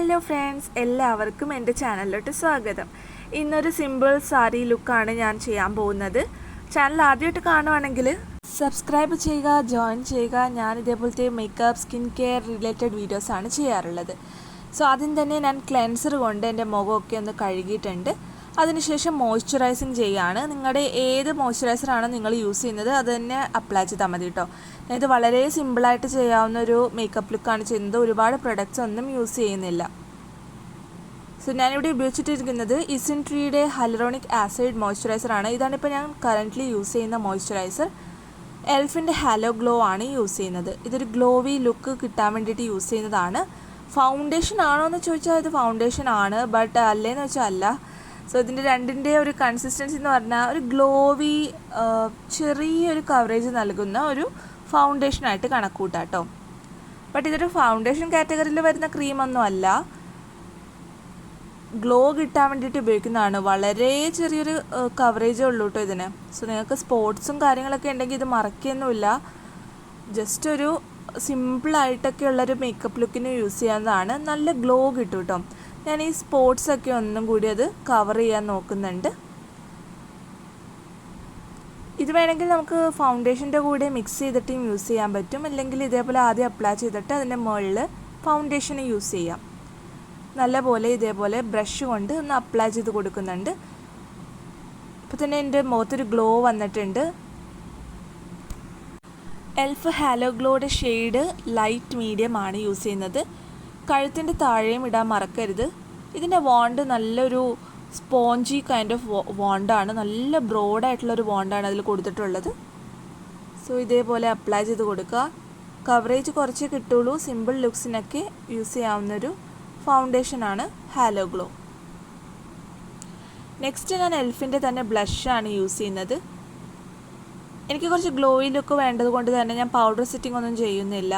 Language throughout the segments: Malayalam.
ഹലോ ഫ്രണ്ട്സ് എല്ലാവർക്കും എന്റെ ചാനലിലോട്ട് സ്വാഗതം. ഇന്നൊരു സിമ്പിൾ സാരി ലുക്കാണ് ഞാൻ ചെയ്യാൻ പോകുന്നത്. ചാനൽ ആദ്യമായിട്ട് കാണുവാണെങ്കിൽ സബ്സ്ക്രൈബ് ചെയ്യുക ജോയിൻ ചെയ്യുക. ഞാൻ ഇതേപോലത്തെ മേക്കപ്പ് സ്കിൻ കെയർ റിലേറ്റഡ് വീഡിയോസാണ് ചെയ്യാറുള്ളത്. സോ ആദ്യം തന്നെ ഞാൻ ക്ലെൻസർ കൊണ്ട് എന്റെ മുഖമൊക്കെ ഒന്ന് കഴുകിയിട്ടുണ്ട്. അതിനുശേഷം മോയ്സ്ചറൈസിങ് ചെയ്യുകയാണ്. നിങ്ങളുടെ ഏത് മോയ്സ്ചറൈസറാണ് നിങ്ങൾ യൂസ് ചെയ്യുന്നത് അത് തന്നെ അപ്ലൈ ചെയ്താൽ മതി കേട്ടോ ഇത് വളരെ സിമ്പിളായിട്ട് ചെയ്യാവുന്ന ഒരു മേക്കപ്പ് ലുക്കാണ് ചെയ്യുന്നത്. ഒരുപാട് പ്രൊഡക്ട്സ് ഒന്നും യൂസ് ചെയ്യുന്നില്ല. സോ ഞാനിവിടെ ഉപയോഗിച്ചിട്ടിരിക്കുന്നത് ഇസിൻ ട്രീയുടെ ഹലറോണിക് ആസിഡ് മോയ്സ്ചറൈസർ ആണ്. ഇതാണിപ്പോൾ ഞാൻ കറന്റ്ലി യൂസ് ചെയ്യുന്ന മോയ്സ്ചറൈസർ എൽഫിന്റെ ഹാലോ ഗ്ലോ ആണ് യൂസ് ചെയ്യുന്നത്. ഇതൊരു ഗ്ലോവി ലുക്ക് കിട്ടാൻ വേണ്ടിയിട്ട് യൂസ് ചെയ്യുന്നതാണ്. ഫൗണ്ടേഷൻ ആണോ എന്ന് ചോദിച്ചാൽ ഇത് ഫൗണ്ടേഷൻ ആണ്. ബട്ട് അല്ലേന്ന് വെച്ചാൽ അല്ല. സോ ഇതിന്റെ രണ്ടിന്റെ ഒരു കൺസിസ്റ്റൻസി എന്ന് പറഞ്ഞാൽ ഒരു ഗ്ലോവി ചെറിയൊരു കവറേജ് നൽകുന്ന ഒരു ഫൗണ്ടേഷനായിട്ട് കണക്കൂട്ടാം കേട്ടോ ബട്ട് ഇതൊരു ഫൗണ്ടേഷൻ കാറ്റഗറിയിൽ വരുന്ന ക്രീമൊന്നും അല്ല. ഗ്ലോ കിട്ടാൻ വേണ്ടിയിട്ട് ഉപയോഗിക്കുന്നതാണ്. വളരെ ചെറിയൊരു കവറേജേ ഉള്ളൂ കേട്ടോ ഇതിന്. സോ നിങ്ങൾക്ക് സ്പോർട്സും കാര്യങ്ങളൊക്കെ ഉണ്ടെങ്കിൽ ഇത് മറക്കൊന്നുമില്ല ജസ്റ്റ് ഒരു സിമ്പിളായിട്ടൊക്കെ ഉള്ളൊരു മേക്കപ്പ് ലുക്കിന് യൂസ് ചെയ്യാവുന്നതാണ്. നല്ല ഗ്ലോ കിട്ടും കേട്ടോ ഞാൻ ഈ സ്പോർട്സൊക്കെ ഒന്നും കൂടി അത് കവർ ചെയ്യാൻ നോക്കുന്നുണ്ട്. ഇത് വേണമെങ്കിൽ നമുക്ക് ഫൗണ്ടേഷന്റെ കൂടെ മിക്സ് ചെയ്തിട്ടും യൂസ് ചെയ്യാൻ പറ്റും. അല്ലെങ്കിൽ ഇതേപോലെ ആദ്യം അപ്ലൈ ചെയ്തിട്ട് അതിന്റെ മുകളിൽ ഫൗണ്ടേഷൻ യൂസ് ചെയ്യാം. നല്ലപോലെ ഇതേപോലെ ബ്രഷ് കൊണ്ട് ഒന്ന് അപ്ലൈ ചെയ്ത് കൊടുക്കുന്നുണ്ട്. ഇപ്പോൾ തന്നെ എന്റെ മുഖത്തൊരു ഗ്ലോ വന്നിട്ടുണ്ട്. എൽഫ് ഹാലോ ഗ്ലോയുടെ ഷെയ്ഡ് ലൈറ്റ് മീഡിയം ആണ് യൂസ് ചെയ്യുന്നത്. കഴുത്തിന്റെ താഴെയും ഇടാൻ മറക്കരുത്. ഇതിന്റെ വോണ്ട് നല്ലൊരു സ്പോഞ്ചി കൈൻഡ് ഓഫ് വോണ്ടാണ് നല്ല ബ്രോഡായിട്ടുള്ളൊരു വോണ്ടാണ് അതിൽ കൊടുത്തിട്ടുള്ളത്. സോ ഇതേപോലെ അപ്ലൈ ചെയ്ത് കൊടുക്കുക കവറേജ് കുറച്ചേ കിട്ടുള്ളൂ. സിമ്പിൾ ലുക്സിനൊക്കെ യൂസ് ചെയ്യാവുന്നൊരു ഫൗണ്ടേഷനാണ് ഹാലോ ഗ്ലോ നെക്സ്റ്റ് ഞാൻ എൽഫിന്റെ തന്നെ ബ്ലഷാണ് യൂസ് ചെയ്യുന്നത്. എനിക്ക് കുറച്ച് ഗ്ലോയി ലുക്ക് വേണ്ടത് കൊണ്ട് തന്നെ ഞാൻ പൗഡർ സെറ്റിംഗ് ഒന്നും ചെയ്യുന്നില്ല.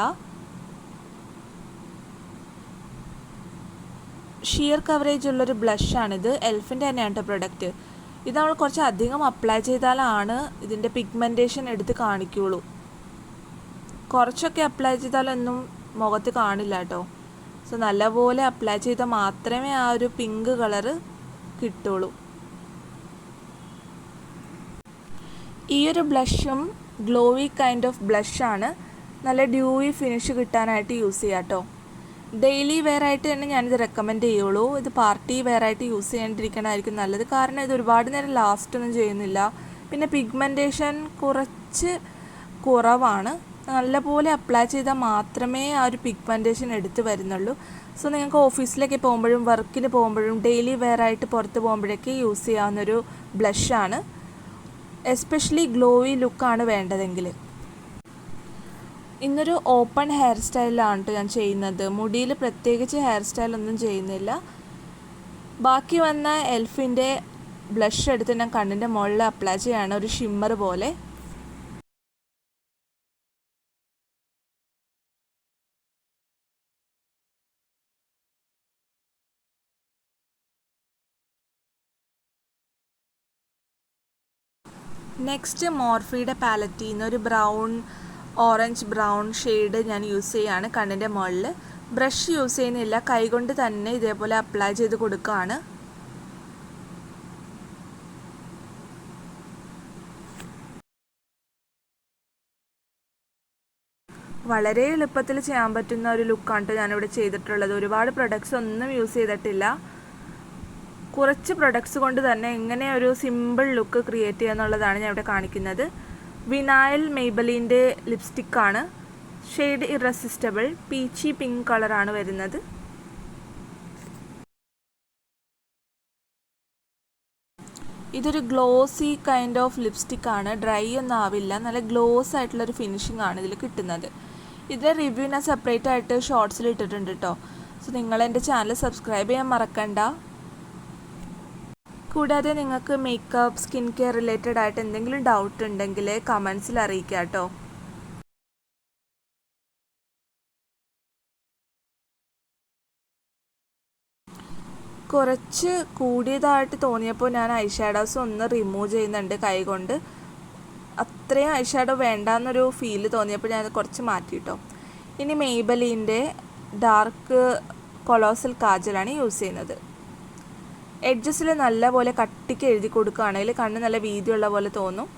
ഷിയർ കവറേജ് ഉള്ളൊരു ബ്ലഷാണിത് എൽഫിന്റെ തന്നെയാണ് കേട്ടോ പ്രൊഡക്റ്റ് ഇത് നമ്മൾ കുറച്ച് അധികം അപ്ലൈ ചെയ്താലാണ് ഇതിന്റെ പിഗ്മെന്റേഷൻ എടുത്ത് കാണിക്കുകയുള്ളൂ കുറച്ചൊക്കെ അപ്ലൈ ചെയ്താലൊന്നും മുഖത്ത് കാണില്ല കേട്ടോ സോ നല്ലപോലെ അപ്ലൈ ചെയ്താൽ മാത്രമേ ആ ഒരു പിങ്ക് കളറ് കിട്ടുള്ളൂ. ഈ ഒരു ബ്ലഷും ഗ്ലോവി കൈൻഡ് ഓഫ് ബ്ലഷാണ് നല്ല ഡ്യൂയി ഫിനിഷ് കിട്ടാനായിട്ട് യൂസ് ചെയ്യാം കേട്ടോ ഡെയിലി വെയർ ആയിട്ട് തന്നെ ഞാനിത് റെക്കമെൻഡ് ചെയ്യുള്ളൂ. ഇത് പാർട്ടി വെയർ ആയിട്ട് യൂസ് ചെയ്യാണ്ടിരിക്കണമായിരിക്കും നല്ലത്. കാരണം ഇത് ഒരുപാട് നേരം ലാസ്റ്റ് ഒന്നും ചെയ്യുന്നില്ല. പിന്നെ പിഗ്മെന്റേഷൻ കുറച്ച് കുറവാണ്. നല്ലപോലെ അപ്ലൈ ചെയ്താൽ മാത്രമേ ആ ഒരു പിഗ്മെന്റേഷൻ എടുത്ത് വരുന്നുള്ളൂ. സോ നിങ്ങൾക്ക് ഓഫീസിലേക്ക് പോകുമ്പോഴും വർക്കിന് പോകുമ്പോഴും ഡെയിലി വെയർ ആയിട്ട് പുറത്ത് പോകുമ്പോഴൊക്കെ യൂസ് ചെയ്യാവുന്നൊരു ബ്ലഷാണ് എസ്പെഷ്യലി ഗ്ലോയി ലുക്കാണ് വേണ്ടതെങ്കിൽ. ഇന്നൊരു ഓപ്പൺ ഹെയർ സ്റ്റൈലാണ് ഞാൻ ചെയ്യുന്നത്. മുടിയിൽ പ്രത്യേകിച്ച് ഹെയർ സ്റ്റൈൽ ഒന്നും ചെയ്യുന്നില്ല. ബാക്കി വന്ന എൽഫിന്റെ ബ്ലഷ് എടുത്ത് ഞാൻ കണ്ണിന്റെ മുകളിൽ അപ്ലൈ ചെയ്യാണ്. ഒരു ഷിമ്മർ പോലെ. നെക്സ്റ്റ് മോർഫിയുടെ പാലറ്റിൽ നിന്ന് ഒരു ബ്രൗൺ ഓറഞ്ച് ബ്രൗൺ ഷെയ്ഡ് ഞാൻ യൂസ് ചെയ്യുകയാണ് കണ്ണിന്റെ മുകളിൽ. ബ്രഷ് യൂസ് ചെയ്യുന്നില്ല. കൈകൊണ്ട് തന്നെ ഇതേപോലെ അപ്ലൈ ചെയ്ത് കൊടുക്കുകയാണ്. വളരെ എളുപ്പത്തിൽ ചെയ്യാൻ പറ്റുന്ന ഒരു ലുക്കാണ് ഞാനിവിടെ ചെയ്തിട്ടുള്ളത്. ഒരുപാട് പ്രൊഡക്ട്സ് ഒന്നും യൂസ് ചെയ്തിട്ടില്ല. കുറച്ച് പ്രൊഡക്ട്സ് കൊണ്ട് തന്നെ എങ്ങനെ ഒരു സിമ്പിൾ ലുക്ക് ക്രിയേറ്റ് ചെയ്യുക എന്നുള്ളതാണ് ഞാൻ ഇവിടെ കാണിക്കുന്നത്. വിനായൽ മെയ്ബലിന്റെ ലിപ്സ്റ്റിക്കാണ്. ഷെയ്ഡ് ഇറസിസ്റ്റബിൾ പീച്ചി പിങ്ക് കളറാണ് വരുന്നത്. ഇതൊരു ഗ്ലോസി കൈൻഡ് ഓഫ് ലിപ്സ്റ്റിക് ആണ് ഡ്രൈ ഒന്നും ആവില്ല. നല്ല ഗ്ലോസ് ആയിട്ടുള്ളൊരു ഫിനിഷിംഗ് ആണ് ഇതിൽ കിട്ടുന്നത്. ഇതിന്റെ റിവ്യൂ ഞാൻ സെപ്പറേറ്റ് ആയിട്ട് ഷോർട്സിൽ ഇട്ടിട്ടുണ്ട് കേട്ടോ സോ നിങ്ങൾ എന്റെ ചാനൽ സബ്സ്ക്രൈബ് ചെയ്യാൻ മറക്കണ്ട. കൂടാതെ നിങ്ങൾക്ക് മേക്കപ്പ് സ്കിൻ കെയർ റിലേറ്റഡ് ആയിട്ട് എന്തെങ്കിലും ഡൗട്ട് ഉണ്ടെങ്കിൽ കമൻസിൽ അറിയിക്കുക കേട്ടോ. കുറച്ച് കൂടിയതായിട്ട് തോന്നിയപ്പോൾ ഞാൻ ഐ ഷാഡോസ് ഒന്ന് റിമൂവ് ചെയ്യുന്നുണ്ട് കൈകൊണ്ട്. അത്രയും ഐ ഷാഡോ വേണ്ടാന്നൊരു ഫീൽ തോന്നിയപ്പോൾ ഞാൻ കുറച്ച് മാറ്റി കേട്ടോ. ഇനി മെയ്ബലീന്റെ ഡാർക്ക് കൊളോസൽ കാജലാണ് യൂസ് ചെയ്യുന്നത്. എഡ്ജസിൽ നല്ലപോലെ കട്ടിക്ക് എഴുതി കൊടുക്കുകയാണെങ്കിൽ കണ്ണ് നല്ല വീതിയുള്ള പോലെ തോന്നും.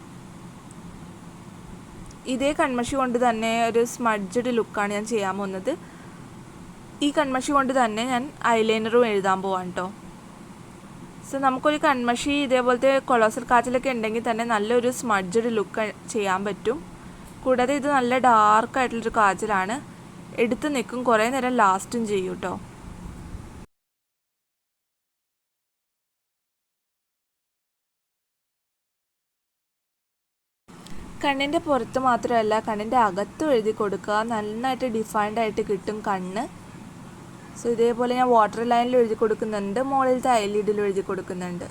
ഇതേ കൺമഷി കൊണ്ട് തന്നെ ഒരു സ്മഡ്ജഡ് ലുക്കാണ് ഞാൻ ചെയ്യാൻ പോകുന്നത്. ഈ കൺമഷി കൊണ്ട് തന്നെ ഞാൻ ഐലൈനറും എഴുതാൻ പോവാണ് കേട്ടോ സോ നമുക്കൊരു കൺമഷി ഇതേപോലത്തെ കൊളോസൽ കാച്ചിലൊക്കെ ഉണ്ടെങ്കിൽ തന്നെ നല്ലൊരു സ്മഡ്ജഡ് ലുക്ക് ചെയ്യാൻ പറ്റും. കൂടാതെ ഇത് നല്ല ഡാർക്ക് ആയിട്ടുള്ളൊരു കാജലാണ് എടുത്ത് നിൽക്കും. കുറേ നേരം ലാസ്റ്റും ചെയ്യും കേട്ടോ കണ്ണിന്റെ പുറത്ത് മാത്രമല്ല കണ്ണിന്റെ അകത്തും എഴുതി കൊടുക്കുക. നന്നായിട്ട് ഡിഫൈൻഡ് ആയിട്ട് കിട്ടും കണ്ണ്. സോ ഇതേപോലെ ഞാൻ വാട്ടർ ലൈനിൽ എഴുതി കൊടുക്കുന്നുണ്ട്. മുകളിലത്തെ ഐലിഡിലും എഴുതി കൊടുക്കുന്നുണ്ട്.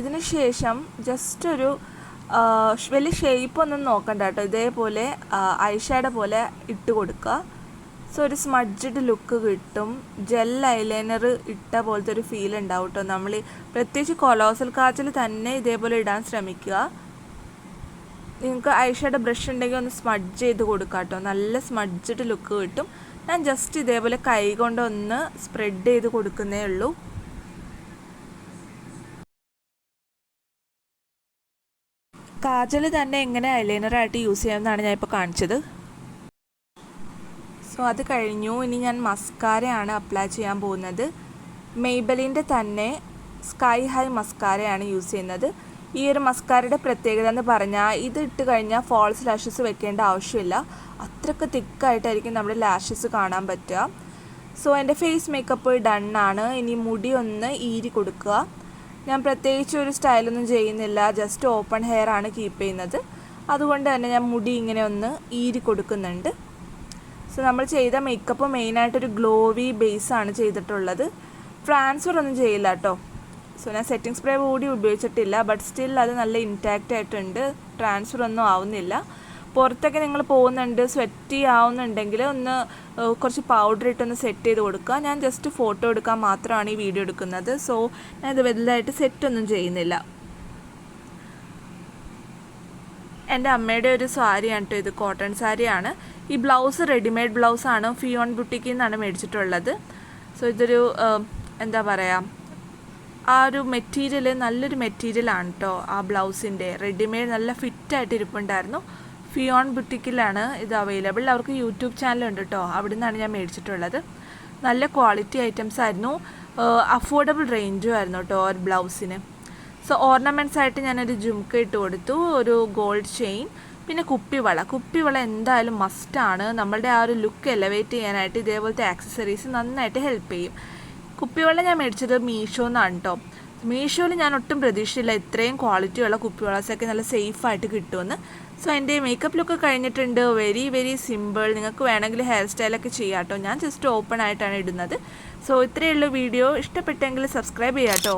ഇതിന് ശേഷം ജസ്റ്റ് ഒരു വലിയ ഷേപ്പ് ഒന്നും നോക്കണ്ട കേട്ടോ. ഇതേപോലെ ഐഷാഡ പോലെ ഇട്ട് കൊടുക്കുക. സോ ഒരു സ്മഡ്ജഡ് ലുക്ക് കിട്ടും. ജെൽ ഐലൈനർ ഇട്ട പോലത്തെ ഒരു ഫീൽ ഉണ്ടാവും കേട്ടോ. നമ്മൾ പ്രത്യേകിച്ച് കൊലോസൽ കാച്ചിൽ തന്നെ ഇതേപോലെ ഇടാൻ ശ്രമിക്കുക. നിങ്ങൾക്ക് ഐഷയുടെ ബ്രഷ് ഉണ്ടെങ്കിൽ ഒന്ന് സ്മഡ്ജ് ചെയ്ത് കൊടുക്കാം കേട്ടോ നല്ല സ്മഡ്ജിട്ട് ലുക്ക് കിട്ടും. ഞാൻ ജസ്റ്റ് ഇതേപോലെ കൈ കൊണ്ട് ഒന്ന് സ്പ്രെഡ് ചെയ്ത് കൊടുക്കുന്നേ ഉള്ളൂ. കാജൽ തന്നെ എങ്ങനെ ഐലൈനറായിട്ട് യൂസ് ചെയ്യാമെന്നാണ് ഞാൻ ഇപ്പോൾ കാണിച്ചത്. സോ അത് കഴിഞ്ഞു. ഇനി ഞാൻ മസ്കാരയാണ് അപ്ലൈ ചെയ്യാൻ പോകുന്നത്. മെയ്ബലിന്റെ തന്നെ സ്കൈ ഹൈ മസ്കാരയാണ് യൂസ് ചെയ്യുന്നത്. ഈ ഒരു മസ്കാരയുടെ പ്രത്യേകത എന്ന് പറഞ്ഞാൽ ഇത് ഇട്ട് കഴിഞ്ഞാൽ ഫോൾസ് ലാഷസ് വെക്കേണ്ട ആവശ്യമില്ല. അത്രയ്ക്ക് തിക്കായിട്ടായിരിക്കും നമ്മുടെ ലാഷസ് കാണാൻ പറ്റുക. സോ എന്റെ ഫേസ് മേക്കപ്പ് ഡൺ ആണ്. ഇനി മുടി ഒന്ന് ഈരി കൊടുക്കുക. ഞാൻ പ്രത്യേകിച്ച് ഒരു സ്റ്റൈലൊന്നും ചെയ്യുന്നില്ല. ജസ്റ്റ് ഓപ്പൺ ഹെയർ ആണ് കീപ്പ് ചെയ്യുന്നത്. അതുകൊണ്ട് തന്നെ ഞാൻ മുടി ഇങ്ങനെ ഒന്ന് ഈരി കൊടുക്കുന്നുണ്ട്. സോ നമ്മൾ ചെയ്ത മേക്കപ്പ് മെയിനായിട്ടൊരു ഗ്ലോവി ആണ് ചെയ്തിട്ടുള്ളത്. ട്രാൻസ്ഫർ ഒന്നും ചെയ്യില്ല കേട്ടോ. സോ ഞാൻ സെറ്റിംഗ് സ്പ്രേ കൂടി ഉപയോഗിച്ചിട്ടില്ല ബട്ട് സ്റ്റിൽ അത് നല്ല ഇൻടാക്റ്റ് ആയിട്ടുണ്ട്. ട്രാൻസ്ഫർ ഒന്നും ആവുന്നില്ല. പുറത്തൊക്കെ നിങ്ങൾ പോകുന്നുണ്ട് സ്വെറ്റി ആവുന്നുണ്ടെങ്കിൽ ഒന്ന് കുറച്ച് പൗഡർ ഇട്ടൊന്ന് സെറ്റ് ചെയ്ത് കൊടുക്കുക. ഞാൻ ജസ്റ്റ് ഫോട്ടോ എടുക്കാൻ മാത്രമാണ് ഈ വീഡിയോ എടുക്കുന്നത്. സോ ഞാൻ ഇത് വലുതായിട്ട് സെറ്റൊന്നും ചെയ്യുന്നില്ല. എന്റെ അമ്മയുടെ ഒരു സാരിയാണ് കേട്ടോ ഇത് കോട്ടൺ സാരിയാണ്. ഈ ബ്ലൗസ് റെഡിമെയ്ഡ് ബ്ലൗസാണ് ഫിയോൺ ബുട്ടിക്കിൽ നിന്നാണ് മേടിച്ചിട്ടുള്ളത്. സോ ഇതൊരു എന്താ പറയുക ആ ഒരു മെറ്റീരിയൽ നല്ലൊരു മെറ്റീരിയൽ ആണ് കേട്ടോ ആ ബ്ലൗസിന്റെ. റെഡിമെയ്ഡ് നല്ല ഫിറ്റായിട്ട് ഇരിപ്പുണ്ടായിരുന്നു. ഫിയോൺ ബുട്ടിക്കിലാണ് ഇത് അവൈലബിൾ അവർക്ക് യൂട്യൂബ് ചാനലുണ്ട് കേട്ടോ അവിടെ നിന്നാണ് ഞാൻ മേടിച്ചിട്ടുള്ളത്. നല്ല ക്വാളിറ്റി ഐറ്റംസ് ആയിരുന്നു. അഫോർഡബിൾ റേഞ്ചും ആയിരുന്നു കേട്ടോ ഒരു ബ്ലൗസിന്. സോ ഓർണമെന്റ്സ് ആയിട്ട് ഞാനൊരു ജുംക്ക ഇട്ട് കൊടുത്തു ഒരു ഗോൾഡ് ചെയിൻ പിന്നെ കുപ്പിവള. കുപ്പിവള എന്തായാലും മസ്റ്റാണ് നമ്മളുടെ ആ ഒരു ലുക്ക് എലവേറ്റ് ചെയ്യാനായിട്ട് ഇതേപോലത്തെ ആക്സസറീസ് നന്നായിട്ട് ഹെൽപ്പ് ചെയ്യും. കുപ്പിവെള്ളം ഞാൻ മേടിച്ചത് മീഷോ എന്നാണ് കേട്ടോ മീഷോയിൽ ഞാൻ ഒട്ടും പ്രതീക്ഷിച്ചില്ല ഇത്രയും ക്വാളിറ്റിയുള്ള കുപ്പിവെള്ളസൊക്കെ നല്ല സേഫായിട്ട് കിട്ടുമെന്ന്. സോ എന്റെ മേക്കപ്പ് ലുക്ക് കഴിഞ്ഞിട്ടുണ്ട്. വെരി വെരി സിമ്പിൾ നിങ്ങൾക്ക് വേണമെങ്കിൽ ഹെയർ സ്റ്റൈലൊക്കെ ചെയ്യാം കേട്ടോ ഞാൻ ജസ്റ്റ് ഓപ്പൺ ആയിട്ടാണ് ഇടുന്നത്. സോ ഇത്രയുള്ള വീഡിയോ. ഇഷ്ടപ്പെട്ടെങ്കിൽ സബ്സ്ക്രൈബ് ചെയ്യാം കേട്ടോ